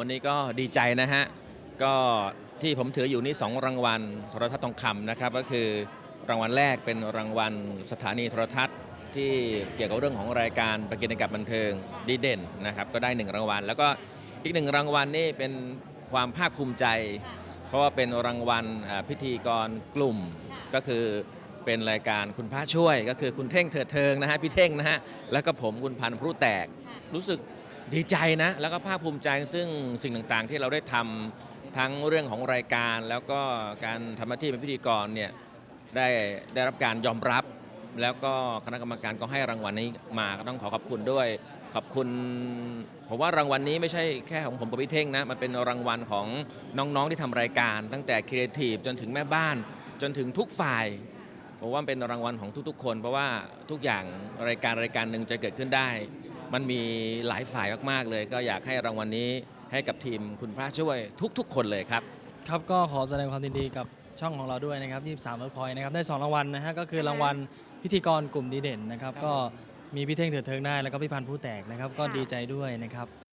วันนี้ก็ดีใจนะฮะ ก็ที่ผมถืออยู่นี่2รางวัลโทรทัศน์ทองคำนะครับ ก็คือรางวัลแรกเป็นรางวัลสถานีโทรทัศน์ ที่เกี่ยวกับเรื่องของรายการประกิจกับบันเทิงดีเด่นนะครับ ก็ได้ 1 รางวัล แล้วก็อีกหนึ่งรางวัลนี่เป็นความภาคภูมิใจ เพราะว่าเป็นรางวัลพิธีกรกลุ่มก็คือเป็นรายการคุณพระช่วย ก็คือคุณเท่งเถิดเทิงนะฮะพี่เท่งนะฮะแล้วก็ผมคุณพันธุ์พรุแตกรู้สึก ดีใจนะ แล้วก็ภาคภูมิใจซึ่งสิ่งต่างๆ ที่เราได้ทำทั้งเรื่องของรายการแล้วก็การทำหน้าที่เป็นพิธีกรเนี่ยได้ได้รับการยอมรับ แล้วก็คณะกรรมการก็ให้รางวัลนี้มาก็ต้องขอขอบคุณด้วย ขอบคุณผมว่ารางวัลนี้ไม่ใช่แค่ของผมกับพี่เท่งนะมันเป็นรางวัลของน้องๆที่ทำรายการ ตั้งแต่ครีเอทีฟจนถึงแม่บ้าน จนถึงทุกฝ่ายผมว่าเป็นรางวัลของทุกๆ คน เพราะว่าทุกอย่างรายการรายการหนึ่งจะเกิดขึ้นได้ มันมีหลายฝ่ายมาก ๆ เลย ก็อยากให้รางวัลนี้ให้กับทีมคุณพระช่วยทุก ๆ คนเลยครับ ครับก็ขอแสดงความยินดีกับช่องของเราด้วยนะครับ 23เวิร์กพอยต์นะครับได้ 2 รางวัลนะฮะก็คือรางวัลพิธีกรกลุ่มดีเด่นนะครับ ก็มีพี่เท่งเถิดเทิงได้แล้วก็พี่พันธ์ผู้แตกนะครับ ก็ดีใจด้วยนะครับ